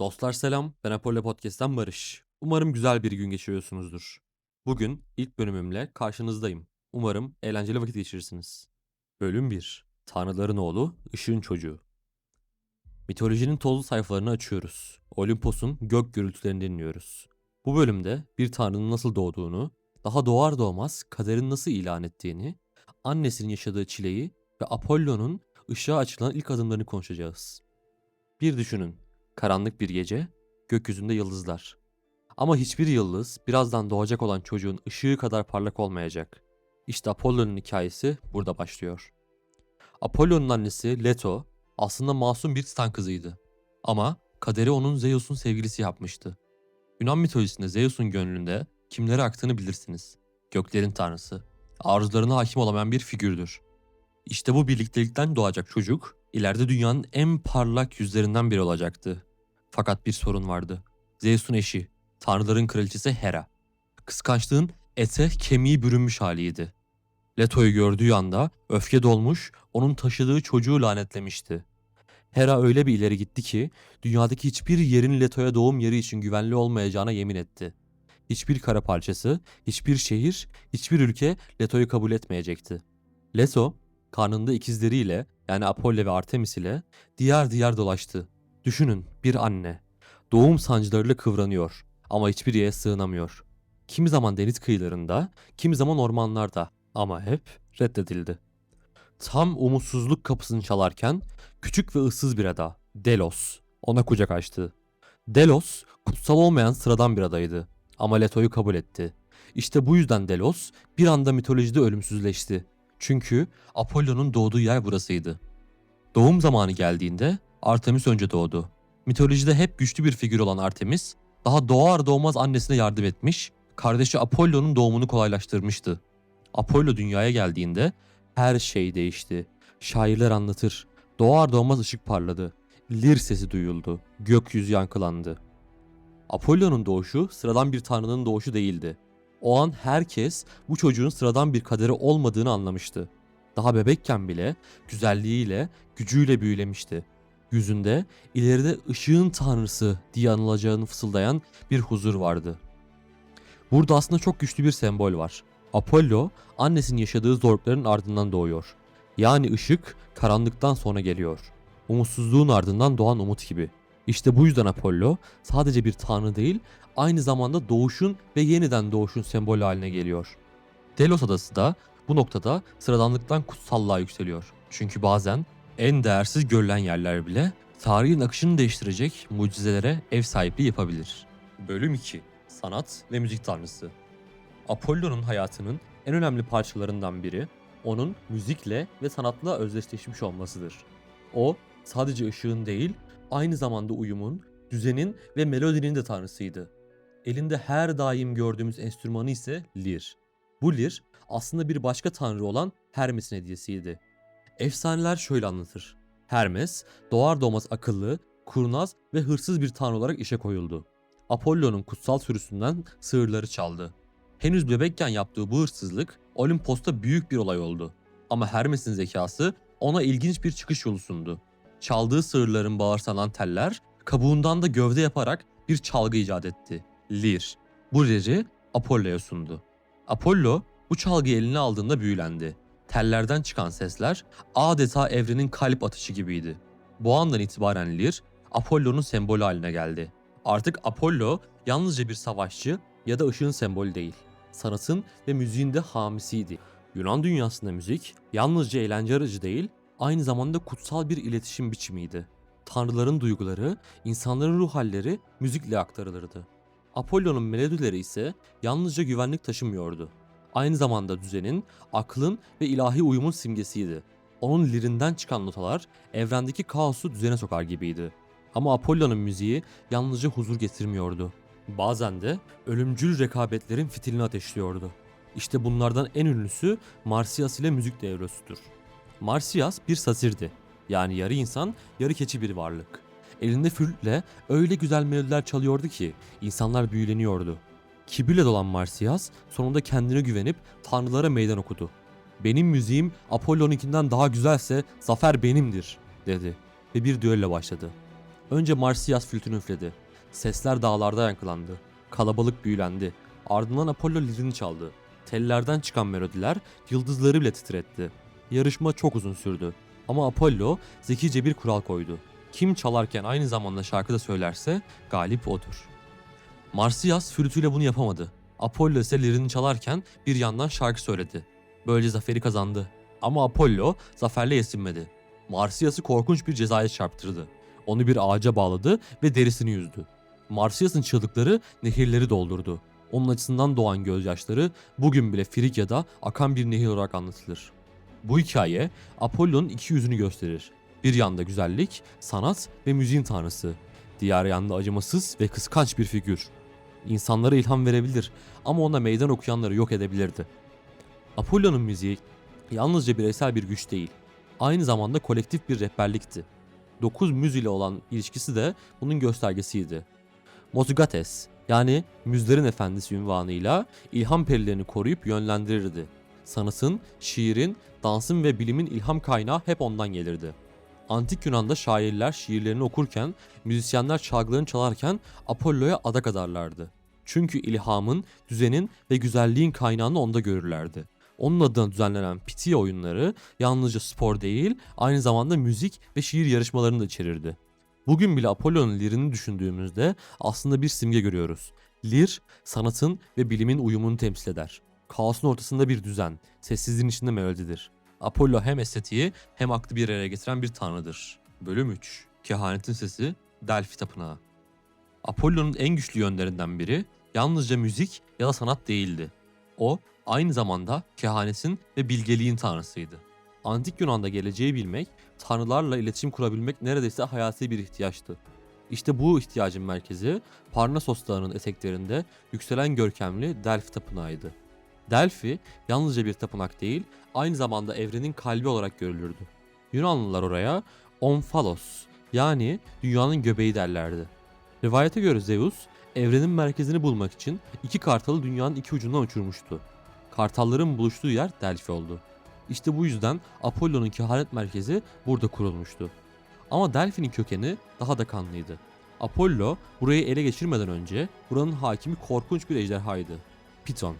Dostlar selam, ben Apollo Podcast'ten Barış. Umarım güzel bir gün geçiriyorsunuzdur. Bugün ilk bölümümle karşınızdayım. Umarım eğlenceli vakit geçirirsiniz. Bölüm 1. Tanrıların oğlu, ışığın çocuğu. Mitolojinin tozlu sayfalarını açıyoruz. Olimpos'un gök gürültülerini dinliyoruz. Bu bölümde bir tanrının nasıl doğduğunu, daha doğar doğmaz kaderin nasıl ilan ettiğini, annesinin yaşadığı çileyi ve Apollo'nun ışığa açılan ilk adımlarını konuşacağız. Bir düşünün. Karanlık bir gece, gökyüzünde yıldızlar. Ama hiçbir yıldız birazdan doğacak olan çocuğun ışığı kadar parlak olmayacak. İşte Apollo'nun hikayesi burada başlıyor. Apollo'nun annesi Leto aslında masum bir titan kızıydı. Ama kaderi onun Zeus'un sevgilisi yapmıştı. Yunan mitolojisinde Zeus'un gönlünde kimlere aktığını bilirsiniz. Göklerin tanrısı. Arzularına hakim olamayan bir figürdür. İşte bu birliktelikten doğacak çocuk ileride dünyanın en parlak yüzlerinden biri olacaktı. Fakat bir sorun vardı. Zeus'un eşi, tanrıların kraliçesi Hera. Kıskançlığın ete kemiği bürünmüş haliydi. Leto'yu gördüğü anda öfke dolmuş, onun taşıdığı çocuğu lanetlemişti. Hera öyle bir ileri gitti ki dünyadaki hiçbir yerin Leto'ya doğum yeri için güvenli olmayacağına yemin etti. Hiçbir kara parçası, hiçbir şehir, hiçbir ülke Leto'yu kabul etmeyecekti. Leto, karnında ikizleriyle yani Apollo ve Artemis ile diyar diyar dolaştı. Düşünün bir anne. Doğum sancılarıyla kıvranıyor ama hiçbir yere sığınamıyor. Kimi zaman deniz kıyılarında, kimi zaman ormanlarda ama hep reddedildi. Tam umutsuzluk kapısını çalarken küçük ve ıssız bir ada, Delos, ona kucak açtı. Delos, kutsal olmayan sıradan bir adaydı ama Leto'yu kabul etti. İşte bu yüzden Delos bir anda mitolojide ölümsüzleşti. Çünkü Apollo'nun doğduğu yer burasıydı. Doğum zamanı geldiğinde Artemis önce doğdu. Mitolojide hep güçlü bir figür olan Artemis, daha doğar doğmaz annesine yardım etmiş, kardeşi Apollo'nun doğumunu kolaylaştırmıştı. Apollo dünyaya geldiğinde her şey değişti. Şairler anlatır. Doğar doğmaz ışık parladı. Lir sesi duyuldu. Gökyüzü yankılandı. Apollo'nun doğuşu sıradan bir tanrının doğuşu değildi. O an herkes bu çocuğun sıradan bir kaderi olmadığını anlamıştı. Daha bebekken bile güzelliğiyle, gücüyle büyülemişti. Yüzünde ileride ışığın tanrısı diye anılacağını fısıldayan bir huzur vardı. Burada aslında çok güçlü bir sembol var. Apollo annesinin yaşadığı zorlukların ardından doğuyor. Yani ışık karanlıktan sonra geliyor. Umutsuzluğun ardından doğan umut gibi. İşte bu yüzden Apollo sadece bir tanrı değil, aynı zamanda doğuşun ve yeniden doğuşun sembolü haline geliyor. Delos adası da bu noktada sıradanlıktan kutsallığa yükseliyor. Çünkü bazen en değersiz görülen yerler bile tarihin akışını değiştirecek mucizelere ev sahipliği yapabilir. Bölüm 2 Sanat ve Müzik Tanrısı Apollo'nun hayatının en önemli parçalarından biri onun müzikle ve sanatla özdeşleşmiş olmasıdır. O sadece ışığın değil, aynı zamanda uyumun, düzenin ve melodinin de tanrısıydı. Elinde her daim gördüğümüz enstrümanı ise lir. Bu lir aslında bir başka tanrı olan Hermes'in hediyesiydi. Efsaneler şöyle anlatır. Hermes doğar doğmaz akıllı, kurnaz ve hırsız bir tanrı olarak işe koyuldu. Apollo'nun kutsal sürüsünden sığırları çaldı. Henüz bebekken yaptığı bu hırsızlık Olimpos'ta büyük bir olay oldu. Ama Hermes'in zekası ona ilginç bir çıkış yolu sundu. Çaldığı sığırların bağırsanan teller kabuğundan da gövde yaparak bir çalgı icat etti. Lir. Bu liri Apollo'ya sundu. Apollo bu çalgıyı eline aldığında büyülendi. Tellerden çıkan sesler adeta evrenin kalp atışı gibiydi. Bu andan itibaren Lir, Apollo'nun sembolü haline geldi. Artık Apollo yalnızca bir savaşçı ya da ışığın sembolü değil. Sanatın ve müziğin de hamisiydi. Yunan dünyasında müzik yalnızca eğlence aracı değil, aynı zamanda kutsal bir iletişim biçimiydi. Tanrıların duyguları, insanların ruh halleri müzikle aktarılırdı. Apollo'nun melodileri ise yalnızca güvenlik taşımıyordu aynı zamanda düzenin, aklın ve ilahi uyumun simgesiydi. Onun lirinden çıkan notalar evrendeki kaosu düzene sokar gibiydi. Ama Apollo'nun müziği yalnızca huzur getirmiyordu. Bazen de ölümcül rekabetlerin fitilini ateşliyordu. İşte bunlardan en ünlüsü Marsyas ile müzik devresidir. Marsyas bir satirdi. Yani yarı insan, yarı keçi bir varlık. Elinde flütle öyle güzel melodiler çalıyordu ki insanlar büyüleniyordu. Kibirle dolan Marsyas sonunda kendine güvenip tanrılara meydan okudu. Benim müziğim Apollo'nunkinden daha güzelse zafer benimdir dedi ve bir düello başladı. Önce Marsyas flütünü üfledi. Sesler dağlarda yankılandı. Kalabalık büyülendi. Ardından Apollo lirini çaldı. Tellerden çıkan melodiler yıldızları bile titretti. Yarışma çok uzun sürdü. Ama Apollo zekice bir kural koydu. Kim çalarken aynı zamanda şarkı da söylerse galip odur. Marsyas flütüyle bunu yapamadı. Apollo ise lirini çalarken bir yandan şarkı söyledi. Böylece zaferi kazandı. Ama Apollo zaferle yetinmedi. Marsyas'ı korkunç bir cezaya çarptırdı. Onu bir ağaca bağladı ve derisini yüzdü. Marsyas'ın çığlıkları nehirleri doldurdu. Onun açısından doğan gözyaşları bugün bile Frigya'da akan bir nehir olarak anlatılır. Bu hikaye Apollo'nun iki yüzünü gösterir. Bir yanda güzellik, sanat ve müziğin tanrısı. Diğer yanda acımasız ve kıskanç bir figür. İnsanlara ilham verebilir ama ona meydan okuyanları yok edebilirdi. Apollo'nun müziği yalnızca bireysel bir güç değil, aynı zamanda kolektif bir rehberlikti. Dokuz müz ile olan ilişkisi de bunun göstergesiydi. Motugates yani müzlerin efendisi ünvanıyla ilham perilerini koruyup yönlendirirdi. Sanatın, şiirin, dansın ve bilimin ilham kaynağı hep ondan gelirdi. Antik Yunan'da şairler şiirlerini okurken, müzisyenler çalgılarını çalarken Apollo'ya adak adarlardı. Çünkü ilhamın, düzenin ve güzelliğin kaynağını onda görürlerdi. Onun adına düzenlenen Pitiye oyunları yalnızca spor değil, aynı zamanda müzik ve şiir yarışmalarını da içerirdi. Bugün bile Apollo'nun lirini düşündüğümüzde aslında bir simge görüyoruz. Lir, sanatın ve bilimin uyumunu temsil eder. Kaosun ortasında bir düzen, sessizliğin içinde melodidir. Apollo hem estetiği hem aklı bir araya getiren bir tanrıdır. Bölüm 3 Kehanetin Sesi Delphi Tapınağı Apollo'nun en güçlü yönlerinden biri yalnızca müzik ya da sanat değildi. O aynı zamanda kehanetin ve bilgeliğin tanrısıydı. Antik Yunan'da geleceği bilmek, tanrılarla iletişim kurabilmek neredeyse hayati bir ihtiyaçtı. İşte bu ihtiyacın merkezi Parnasos Dağı'nın eteklerinde yükselen görkemli Delphi Tapınağı'ydı. Delphi yalnızca bir tapınak değil, aynı zamanda evrenin kalbi olarak görülürdü. Yunanlılar oraya Omphalos yani dünyanın göbeği derlerdi. Rivayete göre Zeus, evrenin merkezini bulmak için iki kartalı dünyanın iki ucundan uçurmuştu. Kartalların buluştuğu yer Delphi oldu. İşte bu yüzden Apollo'nun kehanet merkezi burada kurulmuştu. Ama Delphi'nin kökeni daha da kanlıydı. Apollo burayı ele geçirmeden önce buranın hakimi korkunç bir ejderhaydı. Piton.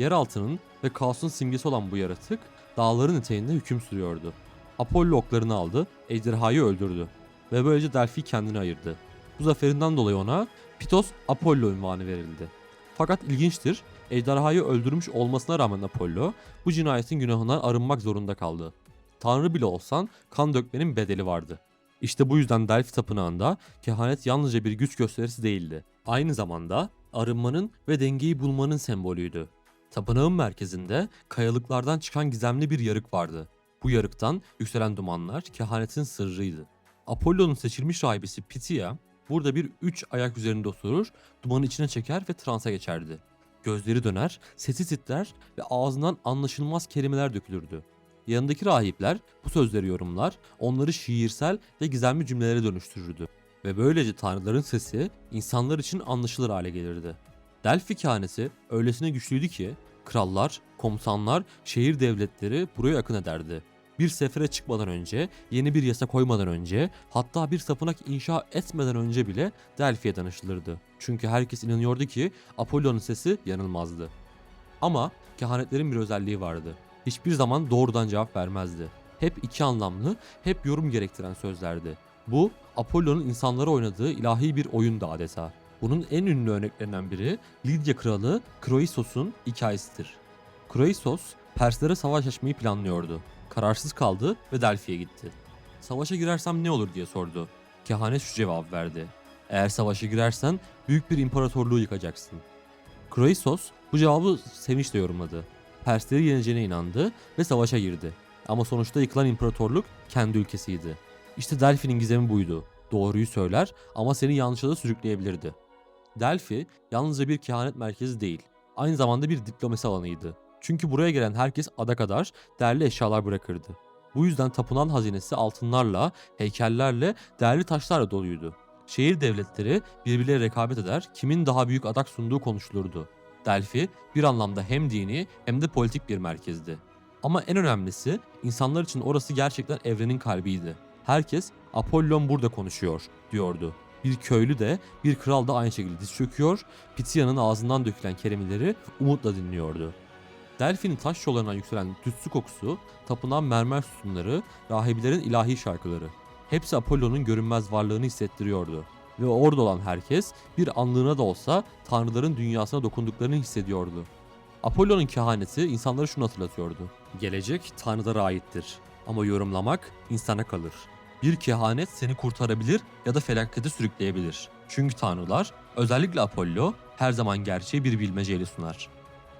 Yeraltının ve kaosun simgesi olan bu yaratık dağların eteğinde hüküm sürüyordu. Apollo oklarını aldı, ejderhayı öldürdü ve böylece Delphi kendini ayırdı. Bu zaferinden dolayı ona Pitos Apollo unvanı verildi. Fakat ilginçtir, ejderhayı öldürmüş olmasına rağmen Apollo bu cinayetin günahından arınmak zorunda kaldı. Tanrı bile olsan kan dökmenin bedeli vardı. İşte bu yüzden Delphi Tapınağı'nda kehanet yalnızca bir güç gösterisi değildi. Aynı zamanda arınmanın ve dengeyi bulmanın sembolüydü. Tapınağın merkezinde kayalıklardan çıkan gizemli bir yarık vardı. Bu yarıktan yükselen dumanlar kehanetin sırrıydı. Apollo'nun seçilmiş rahibesi Pythia burada bir üç ayak üzerinde oturur, dumanı içine çeker ve transa geçerdi. Gözleri döner, sesi titrer ve ağzından anlaşılmaz kelimeler dökülürdü. Yanındaki rahipler bu sözleri yorumlar, onları şiirsel ve gizemli cümlelere dönüştürürdü. Ve böylece tanrıların sesi insanlar için anlaşılır hale gelirdi. Delphi kehaneti öylesine güçlüydü ki krallar, komutanlar, şehir devletleri buraya akın ederdi. Bir sefere çıkmadan önce, yeni bir yasa koymadan önce, hatta bir tapınak inşa etmeden önce bile Delphi'ye danışılırdı. Çünkü herkes inanıyordu ki Apollo'nun sesi yanılmazdı. Ama kehanetlerin bir özelliği vardı. Hiçbir zaman doğrudan cevap vermezdi. Hep iki anlamlı, hep yorum gerektiren sözlerdi. Bu Apollo'nun insanlara oynadığı ilahi bir oyundu adeta. Bunun en ünlü örneklerinden biri Lidya kralı Kroisos'un hikayesidir. Kroisos, Perslere savaş açmayı planlıyordu. Kararsız kaldı ve Delphi'ye gitti. Savaşa girersem ne olur diye sordu. Kehanet şu cevap verdi. Eğer savaşa girersen büyük bir imparatorluğu yıkacaksın. Kroisos bu cevabı sevinçle yorumladı. Persleri yeneceğine inandı ve savaşa girdi. Ama sonuçta yıkılan imparatorluk kendi ülkesiydi. İşte Delphi'nin gizemi buydu. Doğruyu söyler ama seni yanlışa da sürükleyebilirdi. Delphi yalnızca bir kehanet merkezi değil, aynı zamanda bir diplomasi alanıydı. Çünkü buraya gelen herkes ada kadar değerli eşyalar bırakırdı. Bu yüzden tapınan hazinesi altınlarla, heykellerle, değerli taşlarla doluydu. Şehir devletleri birbirleriyle rekabet eder, kimin daha büyük adak sunduğu konuşulurdu. Delphi bir anlamda hem dini hem de politik bir merkezdi. Ama en önemlisi insanlar için orası gerçekten evrenin kalbiydi. Herkes Apollon burada konuşuyor diyordu. Bir köylü de bir kral da aynı şekilde diz çöküyor, Pitia'nın ağzından dökülen kelimeleri umutla dinliyordu. Delphi'nin taş yollarından yükselen tütsü kokusu, tapınan mermer sütunları, rahibilerin ilahi şarkıları. Hepsi Apollon'un görünmez varlığını hissettiriyordu. Ve orada olan herkes bir anlığına da olsa tanrıların dünyasına dokunduklarını hissediyordu. Apollon'un kehaneti insanlara şunu hatırlatıyordu. Gelecek tanrılara aittir ama yorumlamak insana kalır. Bir kehanet seni kurtarabilir ya da felakete sürükleyebilir. Çünkü tanrılar, özellikle Apollo, her zaman gerçeği bir bilmeceyle sunar.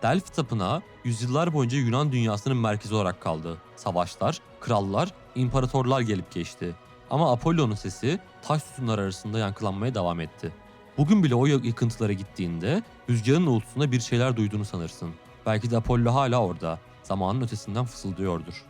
Delphi Tapınağı yüzyıllar boyunca Yunan dünyasının merkezi olarak kaldı. Savaşlar, krallar, imparatorlar gelip geçti. Ama Apollo'nun sesi taş sütunlar arasında yankılanmaya devam etti. Bugün bile o yıkıntılara gittiğinde rüzgarın uğultusunda bir şeyler duyduğunu sanırsın. Belki de Apollo hala orada, zamanın ötesinden fısıldıyordur.